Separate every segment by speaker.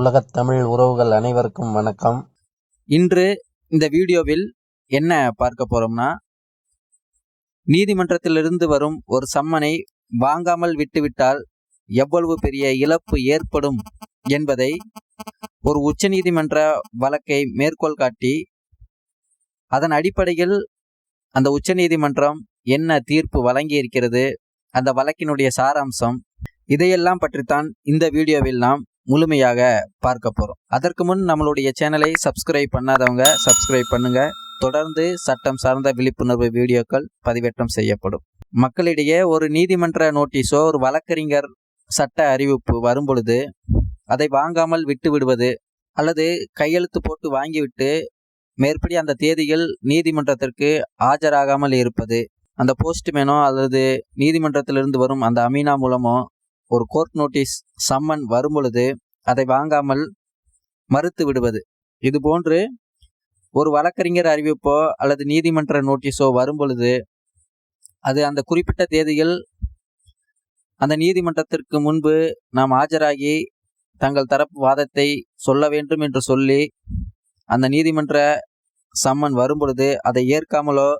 Speaker 1: உலகத் தமிழ் உறவுகள் அனைவருக்கும் வணக்கம்.
Speaker 2: இன்று இந்த வீடியோவில் என்ன பார்க்க போறோம்னா நீதிமன்றத்திலிருந்து வரும் ஒரு சம்மனை வாங்காமல் விட்டுவிட்டால் எவ்வளவு பெரிய இழப்பு ஏற்படும் என்பதை ஒரு உச்சநீதிமன்ற வழக்கை மேற்கோள் காட்டி அதன் அடிப்படையில் அந்த உச்சநீதிமன்றம் என்ன தீர்ப்பு வழங்கி இருக்கிறது அந்த வழக்கினுடைய சாராம்சம் இதையெல்லாம் பற்றித்தான் இந்த வீடியோவில் நாம் முழுமையாக பார்க்க போகிறோம் அதற்கு முன் நம்மளுடைய சேனலை சப்ஸ்கிரைப் பண்ணாதவங்க சப்ஸ்கிரைப் பண்ணுங்க. தொடர்ந்து சட்டம் சார்ந்த விழிப்புணர்வு வீடியோக்கள் பதிவேற்றம் செய்யப்படும். மக்களிடையே ஒரு நீதிமன்ற நோட்டீஸோ ஒரு வழக்கறிஞர் சட்ட அறிவிப்பு வரும் பொழுது அதை வாங்காமல் விட்டு விடுவது அல்லது கையெழுத்து போட்டு வாங்கிவிட்டு மேற்படி அந்த தேதியில் நீதிமன்றத்திற்கு ஆஜராகாமல் இருப்பது அந்த போஸ்ட்மேனோ அல்லது நீதிமன்றத்திலிருந்து வரும் அந்த அமீனா மூலமோ ஒரு கோர்ட் நோட்டீஸ் சம்மன் வரும் பொழுது அதை வாங்காமல் மறுத்து விடுவது. இது போன்று ஒரு வழக்கறிஞர் அறிவிப்போ அல்லது நீதிமன்ற நோட்டீஸோ வரும் பொழுது அது அந்த குறிப்பிட்ட தேதியில் அந்த நீதிமன்றத்திற்கு முன்பு நாம் ஆஜராகி தங்கள் தரப்பு வாதத்தை சொல்ல வேண்டும் என்று சொல்லி அந்த நீதிமன்ற சம்மன் வரும் பொழுது அதை ஏற்காமலோ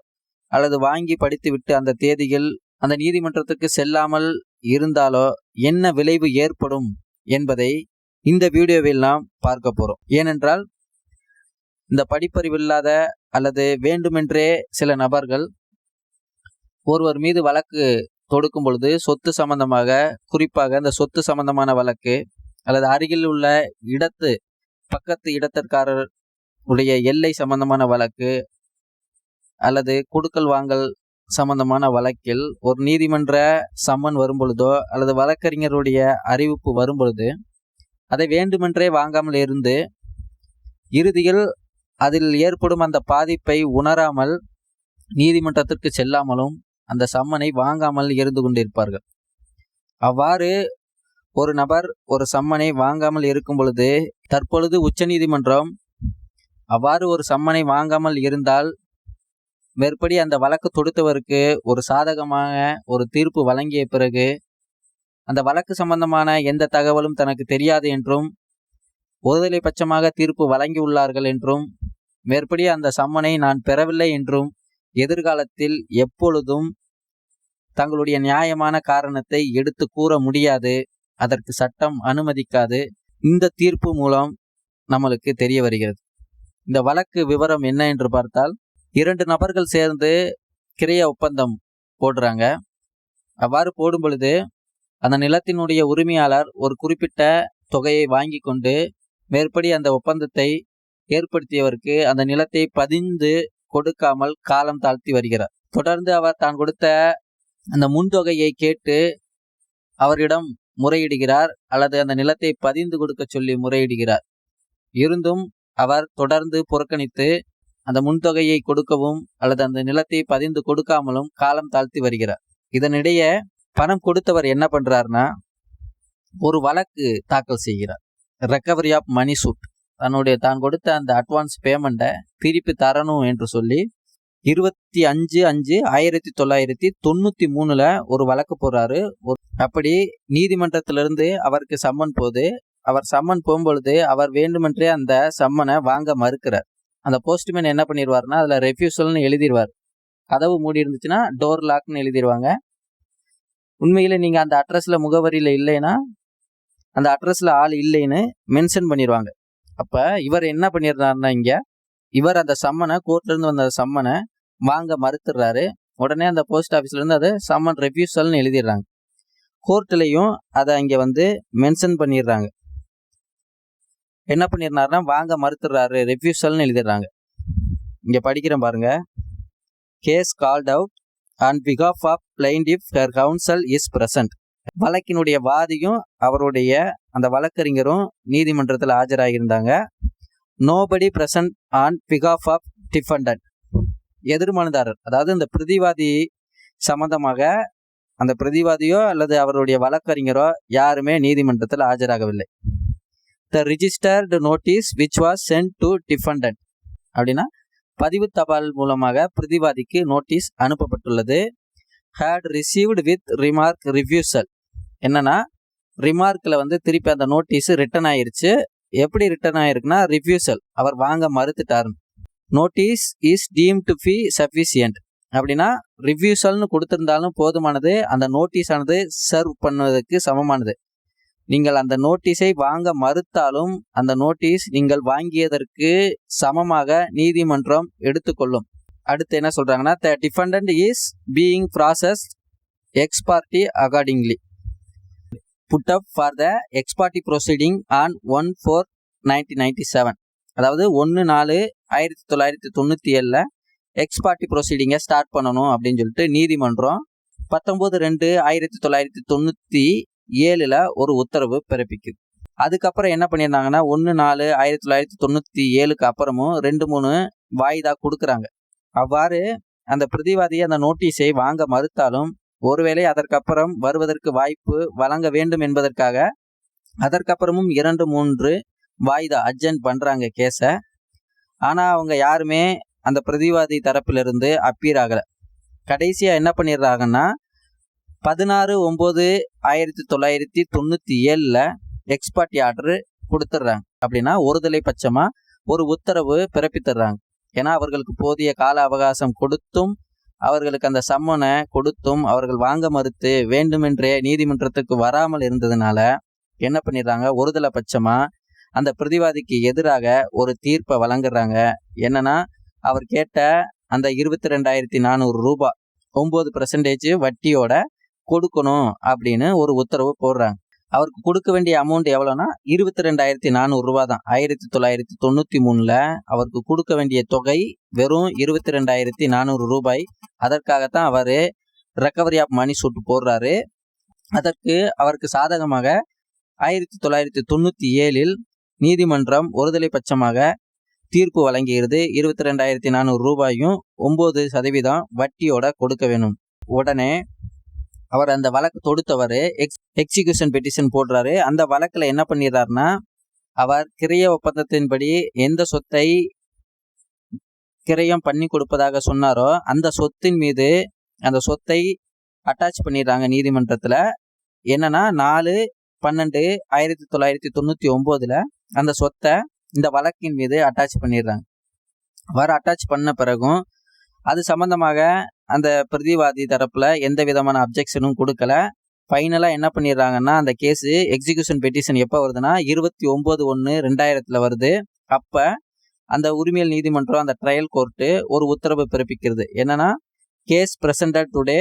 Speaker 2: அல்லது வாங்கி படித்துவிட்டு அந்த தேதியில் அந்த நீதிமன்றத்துக்கு செல்லாமல் இருந்தாலோ என்ன விளைவு ஏற்படும் என்பதை இந்த வீடியோவில் நாம் பார்க்க போகிறோம் ஏனென்றால் இந்த படிப்பறிவில்லாத அல்லது வேண்டுமென்றே சில நபர்கள் ஒருவர் மீது வழக்கு தொடுக்கும் பொழுது சொத்து சம்பந்தமாக குறிப்பாக இந்த சொத்து சம்பந்தமான வழக்கு அல்லது அருகில் உள்ள இடத்து பக்கத்து இடத்திற்காரர் உடைய எல்லை சம்பந்தமான வழக்கு அல்லது கொடுக்கல் வாங்கல் சம்பந்தமான வழக்கில் ஒரு நீதிமன்ற சம்மன் வரும்பொழுதோ அல்லது வழக்கறிஞருடைய அறிவிப்பு வரும்பொழுது அதை வேண்டுமென்றே வாங்காமல் இருந்து இறுதியில் அதில் ஏற்படும் அந்த பாதிப்பை உணராமல் நீதிமன்றத்திற்கு செல்லாமலும் அந்த சம்மனை வாங்காமல் இருந்து கொண்டிருப்பார்கள். அவ்வாறு ஒரு நபர் ஒரு சம்மனை வாங்காமல் இருக்கும் பொழுது தற்பொழுது உச்சநீதிமன்றம் அவ்வாறு ஒரு சம்மனை வாங்காமல் இருந்தால் மேற்படி அந்த வழக்கு தொடுத்தவருக்கு ஒரு சாதகமாக ஒரு தீர்ப்பு வழங்கிய பிறகு அந்த வழக்கு சம்பந்தமான எந்த தகவலும் தனக்கு தெரியாது என்றும் ஒருதலை பட்சமாக தீர்ப்பு வழங்கியுள்ளார்கள் என்றும் மேற்படி அந்த சம்மனை நான் பெறவில்லை என்றும் எதிர்காலத்தில் எப்பொழுதும் தங்களுடைய நியாயமான காரணத்தை எடுத்து கூற முடியாது அதற்கு சட்டம் அனுமதிக்காது இந்த தீர்ப்பு மூலம் நம்மளுக்கு தெரிய வருகிறது. இந்த வழக்கு விவரம் என்ன என்று பார்த்தால் இரண்டு நபர்கள் சேர்ந்து கிரைய ஒப்பந்தம் போடுறாங்க. அவ்வாறு போடும் பொழுது அந்த நிலத்தினுடைய உரிமையாளர் ஒரு குறிப்பிட்ட தொகையை வாங்கி கொண்டு மேற்படி அந்த ஒப்பந்தத்தை ஏற்படுத்தியவருக்கு அந்த நிலத்தை பதிந்து கொடுக்காமல் காலம் தாழ்த்தி வருகிறார். தொடர்ந்து அவர் தான் கொடுத்த அந்த முன்தொகையை கேட்டு அவரிடம் முறையிடுகிறார் அல்லது அந்த நிலத்தை பதிந்து கொடுக்க சொல்லி முறையிடுகிறார். இருந்தும் அவர் தொடர்ந்து புறக்கணித்து அந்த முன்தொகையை கொடுக்கவும் அல்லது அந்த நிலத்தை பதிந்து கொடுக்காமலும் காலம் தாழ்த்தி வருகிறார். இதனிடையே பணம் கொடுத்தவர் என்ன பண்றாருன்னா ஒரு வழக்கு தாக்கல் செய்கிறார். ரெக்கவரி ஆஃப் மணி சூட் தன்னுடைய தான் கொடுத்த அந்த அட்வான்ஸ் பேமெண்ட்டை திருப்பி தரணும் என்று சொல்லி இருபத்தி அஞ்சு அஞ்சு ஆயிரத்தி தொள்ளாயிரத்தி தொண்ணூத்தி மூணுல ஒரு வழக்கு போடுறாரு. அப்படி நீதிமன்றத்திலிருந்து அவருக்கு சம்மன் போது அவர் சம்மன் போகும்பொழுது அவர் வேண்டுமென்றே அந்த சம்மனை வாங்க மறுக்கிறார். அந்த போஸ்ட்மேன் என்ன பண்ணிடுவார்னா அதில் ரெஃப்யூசல்னு எழுதிடுவார் கதவு மூடி இருந்துச்சுன்னா டோர் லாக்னு எழுதிடுவாங்க உண்மையில் நீங்கள் அந்த அட்ரஸில் முகவரியில் இல்லைன்னா அந்த அட்ரஸில் ஆள் இல்லைன்னு மென்ஷன் பண்ணிடுவாங்க அப்போ இவர் என்ன பண்ணிடுறாருன்னா இங்கே இவர் அந்த சம்மனை கோர்ட்லேருந்து வந்த சம்மனை வாங்க மறுத்துடுறாரு. உடனே அந்த போஸ்ட் ஆஃபீஸ்லேருந்து அதை சம்மன் ரெஃப்யூசல்னு எழுதிடுறாங்க. கோர்ட்லேயும் அதை அங்கே வந்து மென்ஷன் பண்ணிடுறாங்க. என்ன பண்ணிடுறாருன்னா வாங்க மறுத்துடுறாரு. ரெஃப்யூசல்னு எழுதிடுறாங்க. இங்கே படிக்கிறேன் பாருங்க. Case called out and because of of plaintiff her counsel is present வழக்கினுடைய வாதியும் அவருடைய அந்த வழக்கறிஞரும் நீதிமன்றத்தில் ஆஜராகியிருந்தாங்க. நோபடி பிரசன்ட் ஆன் பிகாஃப் ஆஃப் டிஃபண்டன்ட் எதிர்மனுதாரர். அதாவது இந்த பிரதிவாதி சம்பந்தமாக அந்த பிரதிவாதியோ அல்லது அவருடைய வழக்கறிஞரோ யாருமே நீதிமன்றத்தில் ஆஜராகவில்லை. The registered notice which was sent to defendant அப்படின்னா பதிவு தபால் மூலமாக பிரதிவாதிக்கு நோட்டீஸ் அனுப்பப்பட்டுள்ளது. Had received with remark refusal என்னன்னா ரிமார்க்கில் வந்து திருப்பி அந்த நோட்டீஸ் ரிட்டன் ஆயிருச்சு. எப்படி ரிட்டர்ன் ஆயிருக்குன்னா ரிஃப்யூசல் அவர் வாங்க மறுத்துட்டார் நோட்டீஸ் இஸ் டீம் டு ஃபி சஃபிசியன்ட் அப்படின்னா ரிவ்யூசல்னு கொடுத்துருந்தாலும் போதுமானது அந்த நோட்டீஸ் ஆனது சர்வ் பண்ணுவதற்கு சமமானது. நீங்கள் அந்த நோட்டீஸை வாங்க மறுத்தாலும் அந்த நோட்டீஸ் நீங்கள் வாங்கியதற்கு சமமாக நீதிமன்றம் எடுத்துக்கொள்ளும். அடுத்து என்ன சொல்கிறாங்கன்னா the defendant is being process ex parte accordingly put up for the ex parte proceeding on one four nineteen ninety seven அதாவது ஒன்று நாலு ஆயிரத்தி தொள்ளாயிரத்தி தொண்ணூற்றி ஏழில் எக்ஸ்பார்ட்டி ப்ரொசீடிங்கை ஸ்டார்ட் பண்ணணும் அப்படின்னு சொல்லிட்டு நீதிமன்றம் பத்தொம்போது ரெண்டு ஆயிரத்தி தொள்ளாயிரத்தி தொண்ணூற்றி ஏழில் ஒரு உத்தரவு பிறப்பிக்குது. அதுக்கப்புறம் என்ன பண்ணியிருந்தாங்கன்னா ஒன்று நாலு ஆயிரத்தி தொள்ளாயிரத்தி தொண்ணூற்றி ஏழுக்கு அப்புறமும் ரெண்டு மூணு வாய்தா கொடுக்குறாங்க. அவ்வாறு அந்த பிரதிவாதி அந்த நோட்டீஸை வாங்க மறுத்தாலும் ஒருவேளை அதற்கப்புறம் வருவதற்கு வாய்ப்பு வழங்க வேண்டும் என்பதற்காக அதற்கப்புறமும் இரண்டு மூன்று வாய்தா அர்ஜென்ட் பண்ணுறாங்க கேஸை. ஆனால் அவங்க யாருமே அந்த பிரதிவாதி தரப்பிலிருந்து அப்பீர் ஆகலை. கடைசியாக என்ன பண்ணிடுறாங்கன்னா பதினாறு ஒம்பது ஆயிரத்தி தொள்ளாயிரத்தி தொண்ணூற்றி ஏழில் எக்ஸ்பார்ட்டி ஆர்டர் கொடுத்துட்றாங்க அப்படின்னா ஒருதலை பட்சமாக ஒரு உத்தரவு பிறப்பித்துறாங்க ஏன்னா அவர்களுக்கு போதிய கால அவகாசம் கொடுத்தும் அவர்களுக்கு அந்த சம்மனை கொடுத்தும் அவர்கள் வாங்க மறுத்து வேண்டுமென்றே நீதிமன்றத்துக்கு வராமல் இருந்ததுனால என்ன பண்ணிடுறாங்க ஒருதலை பட்சமாக அந்த பிரதிவாதிக்கு எதிராக ஒரு தீர்ப்பை வழங்குறாங்க. என்னன்னா அவர் கேட்ட அந்த இருபத்தி ரெண்டாயிரத்தி நானூறு ரூபாய். ஒம்பது பர்சன்டேஜ் வட்டியோட கொடுக்கணும் அப்படின்னு ஒரு உத்தரவு போடுறாங்க. அவருக்கு கொடுக்க வேண்டிய அமௌண்ட் எவ்வளோனா இருபத்தி ரெண்டாயிரத்தி நானூறு ரூபா தான் ஆயிரத்தி தொள்ளாயிரத்தி தொண்ணூற்றி மூணில் அவருக்கு கொடுக்க வேண்டிய தொகை வெறும் இருபத்தி ரெண்டாயிரத்தி நானூறு ரூபாய். அதற்காகத்தான் அவர் ரெக்கவரி ஆஃப் மணி சூட் போடுறாரு. அதற்கு அவருக்கு சாதகமாக ஆயிரத்தி தொள்ளாயிரத்தி தொண்ணூற்றி ஏழில் நீதிமன்றம் ஒருதலை பட்சமாக தீர்ப்பு வழங்குகிறது இருபத்தி ரெண்டாயிரத்தி நானூறு ரூபாயும் ஒம்பது சதவீதம் வட்டியோட கொடுக்க வேணும். உடனே அவர் அந்த வழக்கு தொடுத்தவர் எக்ஸ் எக்ஸிகியூஷன் பெட்டிஷன் போடுறாரு. அந்த வழக்கில் என்ன பண்ணிடுறாருன்னா அவர் கிரைய ஒப்பந்தத்தின்படி எந்த சொத்தை கிரயம் பண்ணி கொடுப்பதாக சொன்னாரோ அந்த சொத்தின் மீது அந்த சொத்தை அட்டாச் பண்ணிடுறாங்க நீதிமன்றத்தில். என்னன்னா நாலு பன்னெண்டு ஆயிரத்தி தொள்ளாயிரத்தி தொண்ணூற்றி ஒம்போதில் அந்த சொத்தை இந்த வழக்கின் மீது அட்டாச் பண்ணிடுறாங்க. வர அட்டாச் பண்ண பிறகும் அது சம்மந்தமாக அந்த பிரதிவாதி தரப்பில் எந்த விதமான அப்ஜெக்ஷனும் கொடுக்கல. ஃபைனலாக என்ன பண்ணிடுறாங்கன்னா அந்த கேஸு எக்ஸிகியூஷன் பெட்டிஷன் எப்போ வருதுன்னா இருபத்தி ஒம்பது ஒன்று ரெண்டாயிரத்தில் வருது. அப்போ அந்த உரிமையல் நீதிமன்றம் அந்த ட்ரையல் கோர்ட்டு ஒரு உத்தரவு பிறப்பிக்கிறது. என்னன்னா case presented today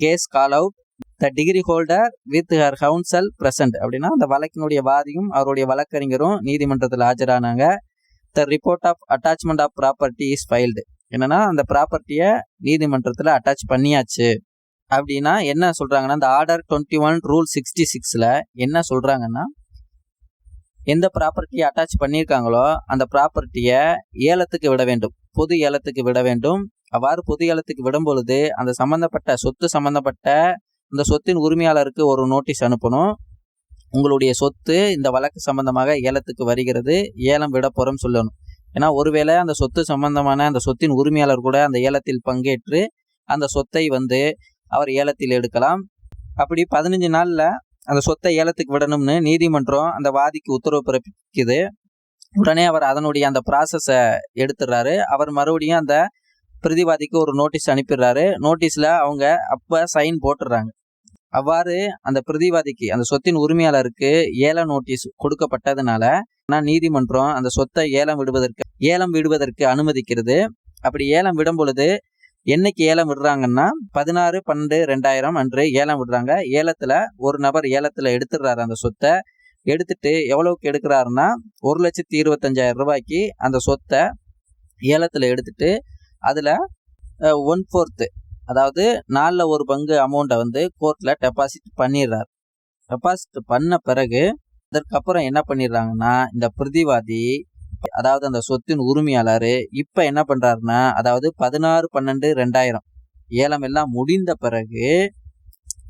Speaker 2: case call out the decree holder with her counsel present அப்படின்னா அந்த வழக்கினுடைய வாதியும் அவருடைய வழக்கறிஞரும் நீதிமன்றத்தில் ஆஜரானாங்க. The report of attachment of property is filed என்னன்னா அந்த ப்ராப்பர்ட்டியை நீதிமன்றத்தில் அட்டாச் பண்ணியாச்சு. அப்படின்னா என்ன சொல்கிறாங்கன்னா அந்த order twenty one rule sixty சிக்ஸில் என்ன சொல்கிறாங்கன்னா எந்த ப்ராப்பர்ட்டியை அட்டாச் பண்ணியிருக்காங்களோ அந்த ப்ராப்பர்ட்டியை ஏலத்துக்கு விட வேண்டும். பொது ஏலத்துக்கு விட வேண்டும். அவ்வாறு பொது ஏலத்துக்கு விடும் பொழுது அந்த சம்மந்தப்பட்ட சொத்து சம்மந்தப்பட்ட இந்த சொத்தின் உரிமையாளருக்கு ஒரு நோட்டீஸ் அனுப்பணும். உங்களுடைய சொத்து இந்த வழக்கு சம்பந்தமாக ஏலத்துக்கு வருகிறது. ஏலம் விட போகிறோம் சொல்லணும். ஏன்னா ஒருவேளை அந்த சொத்து சம்பந்தமான அந்த சொத்தின் உரிமையாளர் கூட அந்த ஏலத்தில் பங்கேற்று அந்த சொத்தை வந்து அவர் ஏலத்தில் எடுக்கலாம். அப்படி பதினஞ்சு நாளில் அந்த சொத்தை ஏலத்துக்கு விடணும்னு நீதிமன்றம் அந்த வாதிக்கு உத்தரவு பிறப்பிக்குது. உடனே அவர் அதனுடைய அந்த ப்ராசஸை எடுத்துடுறாரு அவர் மறுபடியும் அந்த பிரதிவாதிக்கு ஒரு நோட்டீஸ் அனுப்பிடுறாரு நோட்டீஸில் அவங்க அப்போ சைன் போட்டுடுறாங்க அவ்வாறு அந்த பிரதிவாதிக்கு அந்த சொத்தின் உரிமையாளருக்கு ஏல நோட்டீஸ் கொடுக்கப்பட்டதுனால நான் நீதிமன்றம் அந்த சொத்தை ஏலம் விடுவதற்கு ஏலம் விடுவதற்கு அனுமதிக்கிறது. அப்படி ஏலம் விடும் பொழுது என்னைக்கு ஏலம் விடுறாங்கன்னா பதினாறு பன்னெண்டு ரெண்டாயிரம் அன்று ஏலம் விடுறாங்க. ஏலத்தில் ஒரு நபர் ஏலத்தில் எடுத்துடுறாரு அந்த சொத்தை. எடுத்துட்டு எவ்வளவுக்கு எடுக்கிறாருன்னா ஒரு லட்சத்தி இருபத்தஞ்சாயிரம் ரூபாய்க்கு அந்த சொத்தை ஏலத்தில் எடுத்துட்டு அதில் ஒன் ஃபோர்த்து அதாவது நாலில் ஒரு பங்கு அமௌண்ட்டை வந்து கோர்ட்டில் டெபாசிட் பண்ணிடுறாரு. டெபாசிட் பண்ண பிறகு அதற்கப்புறம் என்ன பண்ணிடுறாங்கன்னா இந்த பிரதிவாதி அதாவது அந்த சொத்தின் உரிமையாளர் இப்போ என்ன பண்ணுறாருன்னா அதாவது பதினாறு பன்னெண்டு ரெண்டாயிரம் ஏலம் எல்லாம் முடிந்த பிறகு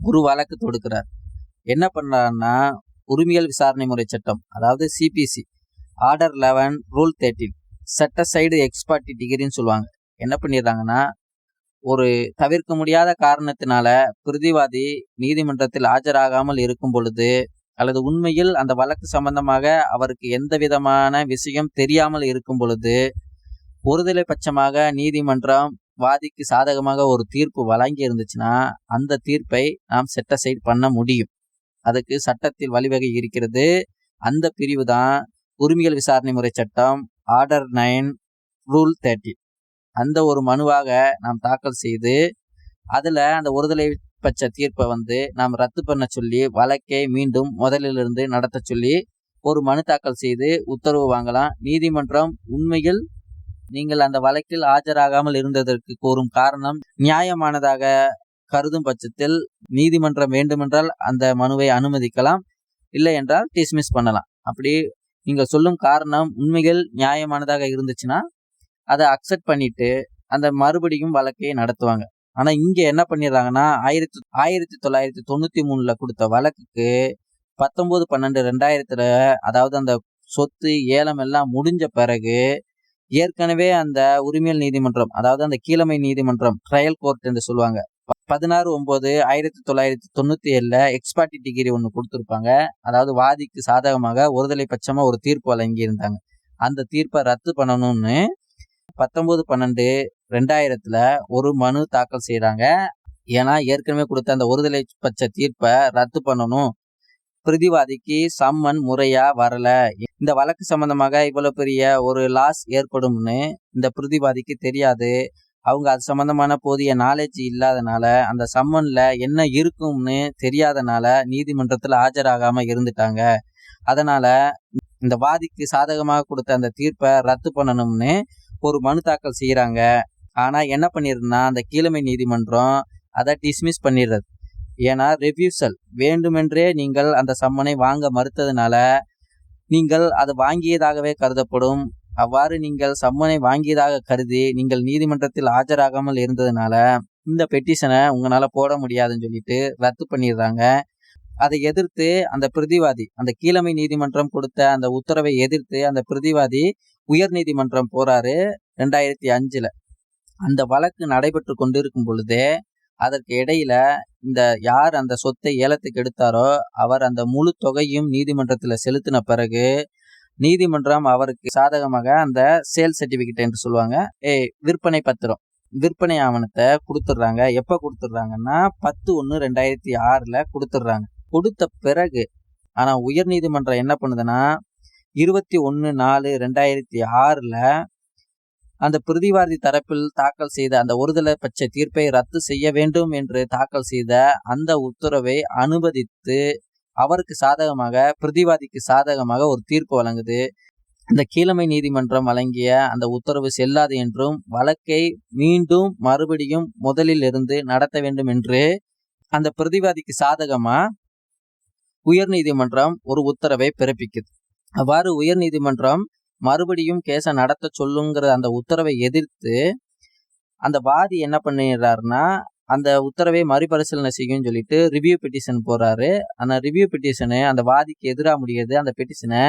Speaker 2: ஒரு வழக்கு தொடுக்கிறார். என்ன பண்ணுறாருன்னா உரிமையல் விசாரணை முறை சட்டம் அதாவது CPC order eleven rule thirteen set aside ex parte டிகிரின்னு சொல்லுவாங்க. என்ன பண்ணிடுறாங்கன்னா ஒரு தவிர்க்க முடியாத காரணத்தினால பிரதிவாதி நீதிமன்றத்தில் ஆஜராகாமல் இருக்கும் பொழுது அல்லது உண்மையில் அந்த வழக்கு சம்பந்தமாக அவருக்கு எந்த விதமான விஷயம் தெரியாமல் இருக்கும் பொழுது ஒருதலை பட்சமாக நீதிமன்றம் வாதிக்கு சாதகமாக ஒரு தீர்ப்பு வழங்கி இருந்துச்சுன்னா அந்த தீர்ப்பை நாம் செட்ட சைட் பண்ண முடியும். அதுக்கு சட்டத்தில் வழிவகை இருக்கிறது. அந்த பிரிவு தான் உரிமைகள் விசாரணை முறை சட்டம் ஆர்டர் நைன் ரூல் தேர்ட்டி. அந்த ஒரு மனுவாக நாம் தாக்கல் செய்து அதில் அந்த ஒருதலை பட்ச தீர்ப்பை வந்து நாம் ரத்து பண்ண சொல்லி வழக்கை மீண்டும் முதலிலிருந்து நடத்த சொல்லி ஒரு மனு தாக்கல் செய்து உத்தரவு வாங்கலாம். நீதிமன்றம் உண்மையில் நீங்கள் அந்த வழக்கில் ஆஜராகாமல் இருந்ததற்கு கூறும் காரணம் நியாயமானதாக கருதும் பட்சத்தில் நீதிமன்றம் வேண்டுமென்றால் அந்த மனுவை அனுமதிக்கலாம். இல்லை என்றால் டிஸ்மிஸ் பண்ணலாம். அப்படி நீங்கள் சொல்லும் காரணம் உண்மையில் நியாயமானதாக இருந்துச்சுன்னா அதை அக்செப்ட் பண்ணிட்டு அந்த மறுபடியும் வழக்கையை நடத்துவாங்க. ஆனா இங்க என்ன பண்ணிடுறாங்கன்னா ஆயிரத்தி ஆயிரத்தி தொள்ளாயிரத்தி தொண்ணூத்தி மூணுல கொடுத்த வழக்குக்கு பத்தொன்பது பன்னெண்டு ரெண்டாயிரத்துல அதாவது அந்த சொத்து ஏலம் எல்லாம் முடிஞ்ச பிறகு ஏற்கனவே அந்த உரிமையல் நீதிமன்றம் அதாவது அந்த கீழமை நீதிமன்றம் ட்ரையல் கோர்ட் என்று சொல்லுவாங்க. பதினாறு ஒன்பது ஆயிரத்தி தொள்ளாயிரத்தி தொண்ணூத்தி ஏழுல எக்ஸ்பார்ட்டி டிகிரி ஒன்று கொடுத்துருப்பாங்க. அதாவது வாதிக்கு சாதகமாக ஒருதலை பட்சமா ஒரு தீர்ப்பு வழங்கியிருந்தாங்க. அந்த தீர்ப்பை ரத்து பண்ணணும்னு பத்தொன்பது பன்னெண்டு ரெண்டாயிரத்துல ஒரு மனு தாக்கல் செய்யறாங்க ஏன்னா ஏற்கனவே கொடுத்த அந்த ஒருதலை பட்ச தீர்ப்பை ரத்து பண்ணணும். பிரதிவாதிக்கு சம்மன் முறையா வரல. இந்த வழக்கு சம்பந்தமாக இவ்வளவு பெரிய ஒரு லாஸ் ஏற்படும்னு இந்த பிரதிவாதிக்கு தெரியாது. அவங்க அது சம்பந்தமான போதிய நாலேஜ் இல்லாதனால அந்த சம்மன்ல என்ன இருக்கும்னு தெரியாதனால நீதிமன்றத்துல ஆஜராகாம இருந்துட்டாங்க. அதனால இந்த வாதிக்கு சாதகமாக கொடுத்த அந்த தீர்ப்பை ரத்து பண்ணணும்னு ஒரு மனு தாக்கல் செய்கிறாங்க ஆனால் என்ன பண்ணிருந்தா அந்த கீழமை நீதிமன்றம் அதை டிஸ்மிஸ் பண்ணிடுறது ஏன்னா ரெவ்யூசல் வேண்டுமென்றே நீங்கள் அந்த சம்மனை வாங்க மறுத்ததுனால நீங்கள் அது வாங்கியதாகவே கருதப்படும். அவ்வாறு நீங்கள் சம்மனை வாங்கியதாக கருதி நீங்கள் நீதிமன்றத்தில் ஆஜராகாமல் இருந்ததுனால இந்த பெட்டிஷனை உங்களால் போட முடியாதுன்னு சொல்லிட்டு ரத்து பண்ணிடுறாங்க. அதை எதிர்த்து அந்த பிரதிவாதி அந்த கீழமை நீதிமன்றம் கொடுத்த அந்த உத்தரவை எதிர்த்து அந்த பிரதிவாதி உயர் நீதிமன்றம் போறாரு ரெண்டாயிரத்தி அஞ்சுல. அந்த வழக்கு நடைபெற்று கொண்டிருக்கும் பொழுதே அதற்கு இடையில இந்த யார் அந்த சொத்தை ஏலத்துக்கு எடுத்தாரோ அவர் அந்த முழு தொகையும் நீதிமன்றத்தில் செலுத்தின பிறகு நீதிமன்றம் அவருக்கு சாதகமாக அந்த சேல் சர்டிஃபிகேட் என்று சொல்லுவாங்க ஏ விற்பனை பத்திரம் விற்பனை ஆவணத்தை கொடுத்துட்றாங்க எப்போ கொடுத்துட்றாங்கன்னா பத்து ஒன்று ரெண்டாயிரத்தி ஆறில் கொடுத்துட்றாங்க கொடுத்த பிறகு ஆனால் உயர்நீதிமன்றம் என்ன பண்ணுதுன்னா இருபத்தி ஒன்று நாலு ரெண்டாயிரத்தி ஆறில் அந்த பிரதிவாதி தரப்பில் தாக்கல் செய்த அந்த ஒருதலை பட்ச தீர்ப்பை ரத்து செய்ய வேண்டும் என்று தாக்கல் செய்த அந்த உத்தரவை அனுமதித்து அவருக்கு சாதகமாக பிரதிவாதிக்கு சாதகமாக ஒரு தீர்ப்பு வழங்குது. இந்த கீழமை நீதிமன்றம் வழங்கிய அந்த உத்தரவு செல்லாது என்றும் வழக்கை மீண்டும் மறுபடியும் முதலில் இருந்து நடத்த வேண்டும் என்று அந்த பிரதிவாதிக்கு சாதகமா உயர் நீதிமன்றம் ஒரு உத்தரவை பிறப்பிக்குது. அவ்வாறு உயர் நீதிமன்றம் மறுபடியும் கேஸை நடத்த சொல்லுங்கிற அந்த உத்தரவை எதிர்த்து அந்த வாதி என்ன பண்ணிடுறாருன்னா அந்த உத்தரவை மறுபரிசீலனை செய்யும் சொல்லிட்டு ரிவ்யூ பெட்டிஷன் போறாரு அந்த ரிவ்யூ பெட்டிஷனு அந்த வாதிக்கு எதிராக முடியாது அந்த பெட்டிஷனை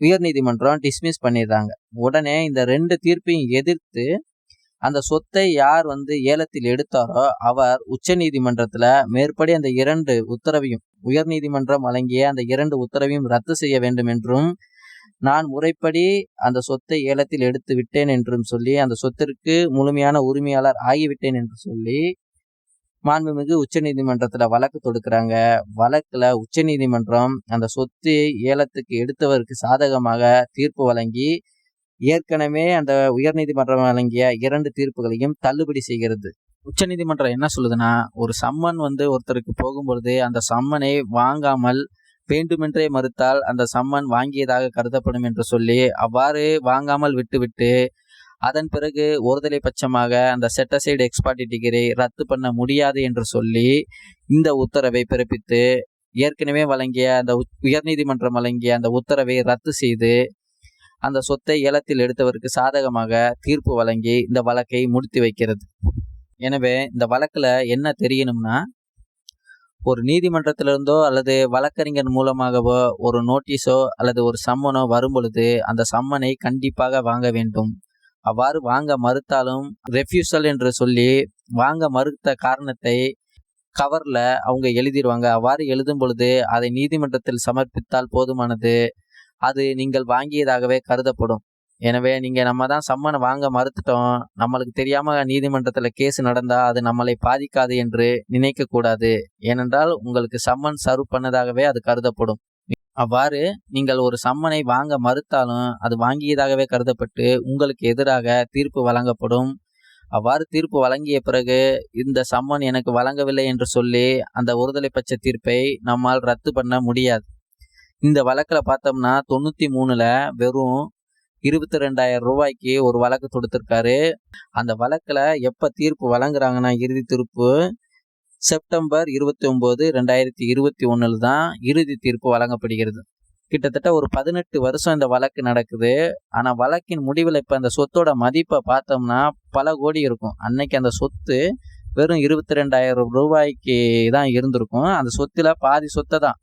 Speaker 2: உயர்நீதிமன்றம் டிஸ்மிஸ் பண்ணிடுறாங்க. உடனே இந்த ரெண்டு தீர்ப்பையும் எதிர்த்து அந்த சொத்தை யார் வந்து ஏலத்தில் எடுத்தாரோ அவர் உச்ச நீதிமன்றத்துல மேற்படி அந்த இரண்டு உத்தரவையும் உயர்நீதிமன்றம் வழங்கிய அந்த இரண்டு உத்தரவையும் ரத்து செய்ய வேண்டும் என்றும் நான் முறைப்படி அந்த சொத்தை ஏலத்தில் எடுத்து விட்டேன் என்றும் சொல்லி அந்த சொத்திற்கு முழுமையான உரிமையாளர் ஆகிவிட்டேன் என்று சொல்லி மாண்புமிகு உச்ச நீதிமன்றத்துல வழக்கு தொடுக்கிறாங்க. வழக்குல உச்ச நீதிமன்றம் அந்த சொத்து ஏலத்துக்கு எடுத்தவருக்கு சாதகமாக தீர்ப்பு வழங்கி ஏற்கனவே அந்த உயர்நீதிமன்றம் வழங்கிய இரண்டு தீர்ப்புகளையும் தள்ளுபடி செய்கிறது. உச்சநீதிமன்றம் என்ன சொல்லுதுன்னா ஒரு சம்மன் வந்து ஒருத்தருக்கு போகும்பொழுது அந்த சம்மனை வாங்காமல் வேண்டுமென்றே மறுத்தால் அந்த சம்மன் வாங்கியதாக கருதப்படும் என்று சொல்லி அவ்வாறு வாங்காமல் விட்டுவிட்டு அதன் பிறகு ஒருதலை பட்சமாக அந்த செட்டசைடு எக்ஸ்பார்ட்டி டிகிரி ரத்து பண்ண முடியாது என்று சொல்லி இந்த உத்தரவை பிறப்பித்து ஏற்கனவே வழங்கிய அந்த உயர்நீதிமன்றம் வழங்கிய அந்த உத்தரவை ரத்து செய்து அந்த சொத்தை ஏலத்தில் எடுத்தவருக்கு சாதகமாக தீர்ப்பு வழங்கி இந்த வழக்கை முடித்து வைக்கிறது. எனவே இந்த வழக்கில் என்ன தெரியணும்னா ஒரு நீதிமன்றத்திலிருந்தோ அல்லது வழக்கறிஞர் மூலமாகவோ ஒரு நோட்டீஸோ அல்லது ஒரு சம்மனோ வரும் பொழுது அந்த சம்மனை கண்டிப்பாக வாங்க வேண்டும். அவ்வாறு வாங்க மறுத்தாலும் ரெஃப்யூசல் என்று சொல்லி வாங்க மறுத்த காரணத்தை கவரில் அவங்க எழுதிடுவாங்க. அவ்வாறு எழுதும் பொழுது அதை நீதிமன்றத்தில் சமர்ப்பித்தால் போதுமானது. அது நீங்கள் வாங்கியதாகவே கருதப்படும். எனவே நீங்கள் நம்ம தான் சம்மனை வாங்க மறுத்துட்டோம். நம்மளுக்கு தெரியாமல் நீதிமன்றத்தில் கேஸ் நடந்தால் அது நம்மளை பாதிக்காது என்று நினைக்கக்கூடாது. ஏனென்றால் உங்களுக்கு சம்மன் சர்வ் பண்ணதாகவே அது கருதப்படும். அவ்வாறு நீங்கள் ஒரு சம்மனை வாங்க மறுத்தாலும் அது வாங்கியதாகவே கருதப்பட்டு உங்களுக்கு எதிராக தீர்ப்பு வழங்கப்படும். அவ்வாறு தீர்ப்பு வழங்கிய பிறகு இந்த சம்மன் எனக்கு வழங்கவில்லை என்று சொல்லி அந்த ஒருதலை பட்ச தீர்ப்பை நம்மால் ரத்து பண்ண முடியாது. இந்த வழக்கில் பார்த்தோம்னா தொண்ணூற்றி மூணில் வெறும் இருபத்தி ரெண்டாயிரம் ரூபாய்க்கு ஒரு வழக்கு தொடுத்திருக்காரு. அந்த வழக்கில் எப்போ தீர்ப்பு வழங்குறாங்கன்னா இறுதி தீர்ப்பு செப்டம்பர் இருபத்தி ஒம்பது ரெண்டாயிரத்தி இருபத்தி ஒன்றில் தான் இறுதி தீர்ப்பு வழங்கப்படுகிறது. கிட்டத்தட்ட ஒரு பதினெட்டு வருஷம் இந்த வழக்கு நடக்குது. ஆனால் வழக்கின் முடிவில் இப்போ அந்த சொத்தோட மதிப்பை பார்த்தோம்னா பல கோடி இருக்கும். அன்னைக்கு அந்த சொத்து வெறும் இருபத்தி ரெண்டாயிரம் ரூபாய்க்கு தான் இருந்திருக்கும். அந்த சொத்தில் பாதி சொத்தை தான்.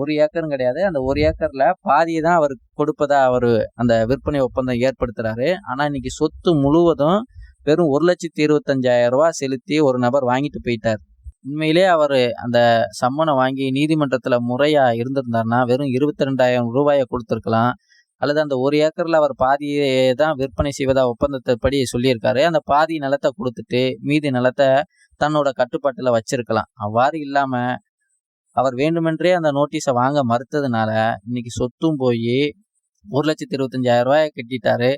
Speaker 2: ஒரு ஏக்கரும் கிடையாது. அந்த ஒரு ஏக்கர்ல பாதியை தான் அவர் கொடுப்பதா அவர் அந்த விற்பனை ஒப்பந்தம் ஏற்படுத்துறாரு. ஆனா இன்னைக்கு சொத்து முழுவதும் வெறும் ஒரு லட்சத்தி இருபத்தஞ்சாயிரம் ரூபாய் செலுத்தி ஒரு நபர் வாங்கிட்டு போயிட்டார். உண்மையிலே அவர் அந்த சம்மனை வாங்கி நீதிமன்றத்தில் முறையாக இருந்திருந்தார்னா வெறும் இருபத்தி ரெண்டாயிரம் ரூபாயை கொடுத்துருக்கலாம். அல்லது அந்த ஒரு ஏக்கரில் அவர் பாதியை தான் விற்பனை செய்வதா ஒப்பந்தத்தைப்படி சொல்லியிருக்காரு. அந்த பாதி நிலத்தை கொடுத்துட்டு மீதி நிலத்தை தன்னோட கட்டுப்பாட்டில் வச்சிருக்கலாம். அவ்வாறு இல்லாமல் அவர் வேண்டுமென்றே அந்த நோட்டீஸை வாங்க மறுத்ததுனால இன்னைக்கு சொத்தும் போய் ஒரு லட்சத்தி இருபத்தஞ்சாயிரம் ரூபாயை கட்டிட்டாரு.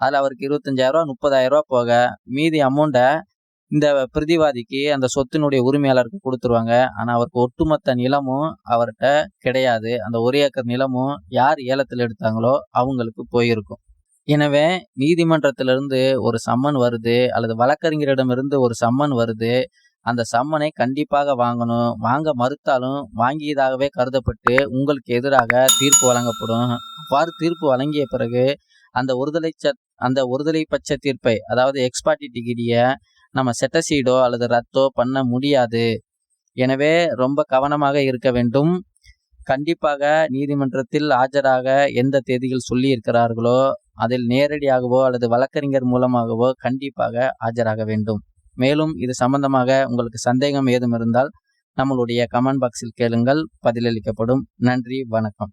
Speaker 2: அதில் அவருக்கு இருபத்தஞ்சாயிரம் ரூபா முப்பதாயிரம் போக மீதி அமௌண்ட்டை இந்த பிரதிவாதிக்கு அந்த சொத்தினுடைய உரிமையாளருக்கு கொடுத்துருவாங்க. ஆனால் அவருக்கு ஒட்டுமொத்த நிலமும் அவர்கிட்ட கிடையாது. அந்த ஒரு ஏக்கர் நிலமும் யார் ஏலத்தில் எடுத்தாங்களோ அவங்களுக்கு போயிருக்கும். எனவே நீதிமன்றத்திலிருந்து ஒரு சம்மன் வருது அல்லது வழக்கறிஞரிடமிருந்து ஒரு சம்மன் வருது. அந்த சம்மனை கண்டிப்பாக வாங்கணும். வாங்க மறுத்தாலும் வாங்கியதாகவே கருதப்பட்டு உங்களுக்கு எதிராக தீர்ப்பு வழங்கப்படும். அவ்வாறு தீர்ப்பு வழங்கிய பிறகு அந்த ஒருதலை ச அந்த ஒருதலை பட்ச தீர்ப்பை அதாவது எக்ஸ்பார்ட்டி டிகிரியை நம்ம செட்டசீடோ அல்லது ரத்தோ பண்ண முடியாது. எனவே ரொம்ப கவனமாக இருக்க வேண்டும். கண்டிப்பாக நீதிமன்றத்தில் ஆஜராக எந்த தேதியில் சொல்லி இருக்கிறார்களோ அதில் நேரடியாகவோ அல்லது வழக்கறிஞர் மூலமாகவோ கண்டிப்பாக ஆஜராக வேண்டும். மேலும் இது சம்பந்தமாக உங்களுக்கு சந்தேகம் ஏதும் இருந்தால் நம்மளுடைய கமெண்ட் பாக்ஸில் கேளுங்கள். பதிலளிக்கப்படும். நன்றி வணக்கம்.